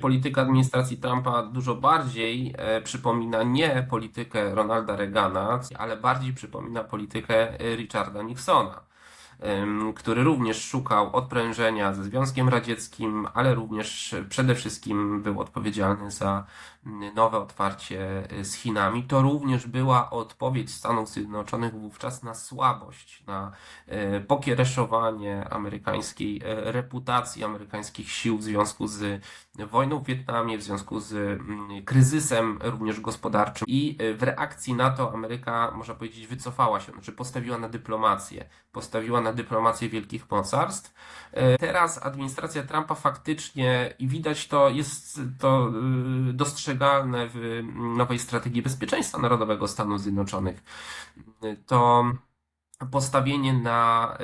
Polityka administracji Trumpa dużo bardziej e, przypomina nie politykę Ronalda Reagana, ale bardziej przypomina politykę e, Richarda Nixona, który również szukał odprężenia ze Związkiem Radzieckim, ale również przede wszystkim był odpowiedzialny za nowe otwarcie e, z Chinami. To również była odpowiedź Stanów Zjednoczonych wówczas na słabość, na e, pokiereszowanie amerykańskiej e, reputacji, amerykańskich sił w związku z wojną w Wietnamie, w związku z kryzysem również gospodarczym i w reakcji na to Ameryka, można powiedzieć, wycofała się, znaczy postawiła na dyplomację, postawiła na dyplomację wielkich mocarstw. E, Teraz administracja Trumpa faktycznie, i widać to, jest to y, dostrzegalne w mm, nowej strategii bezpieczeństwa narodowego Stanów Zjednoczonych, Y, to postawienie na,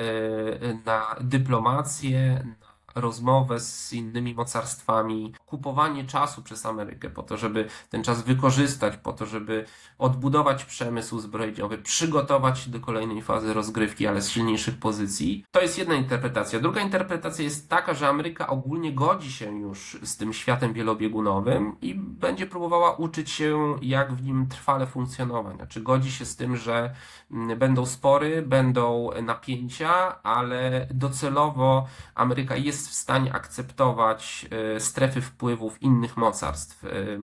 na dyplomację, na rozmowę z innymi mocarstwami, kupowanie czasu przez Amerykę po to, żeby ten czas wykorzystać, po to, żeby odbudować przemysł zbrojeniowy, przygotować się do kolejnej fazy rozgrywki, ale z silniejszych pozycji. To jest jedna interpretacja. Druga interpretacja jest taka, że Ameryka ogólnie godzi się już z tym światem wielobiegunowym i będzie próbowała uczyć się, jak w nim trwale funkcjonować. Znaczy, godzi się z tym, że mm, będą spory, będą napięcia, ale docelowo Ameryka jest w stanie akceptować e, strefy wpływów innych mocarstw. E,